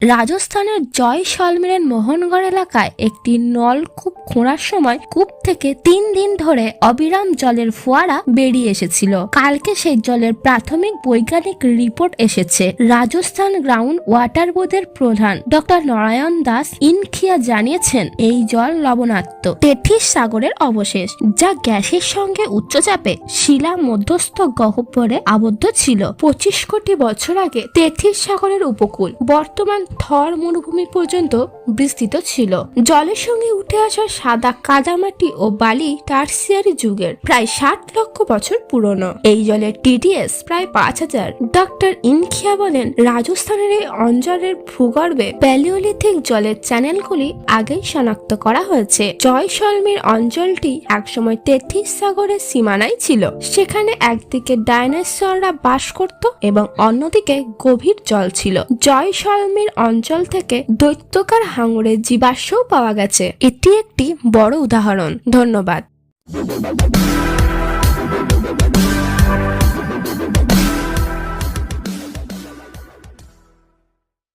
রাজস্থানের জয়সলমেরের মোহনগড় এলাকায় একটি নলকূপ খোঁড়ার সময় কূপ থেকে তিন দিন ধরে অবিরাম জলের ফোয়ারা বেরিয়ে এসেছিল। কালকে সেই জলের প্রাথমিক বৈজ্ঞানিক রিপোর্ট এসেছে। রাজস্থান গ্রাউন্ড ওয়াটার বোর্ডের প্রধান ডক্টর নারায়ণ দাস ইনখিয়া জানিয়েছেন, এই জল লবণাক্ত তেথিস সাগরের অবশেষ, যা গ্যাসের সঙ্গে উচ্চচাপে শিলা মধ্যস্থ গহ্বরে আবদ্ধ ছিল। পঁচিশ কোটি বছর আগে তেথিস সাগরের উপকূল, বর্তমান থর মরুভূমি পর্যন্ত বিস্তৃত ছিল। জলের সঙ্গে উঠে আসা সাদা কাদামাটি ও বালি টার্সিয়ারি যুগের প্রায় ষাট লক্ষ বছর পুরনো। এই জলের টিডিএস প্রায় পাঁচ হাজার। ডক্টর ইনখিয়া বলেন, রাজস্থানের এই অঞ্চলের ভূগর্ভে প্যালিওলিথিক জলের চ্যানেলগুলি আগেই শনাক্ত করা হয়েছে। জয়সলমীর অঞ্চলটি একসময় তেথিস সাগরের সীমানায় ছিল। সেখানে একদিকে ডাইনোসররা বাস করত এবং অন্যদিকে গভীর জল ছিল। জয়সলমীর অঞ্চল থেকে দৈত্যকার হাঙরের জীবাশ্ম পাওয়া গেছে। এটি একটি বড় উদাহরণ। ধন্যবাদ।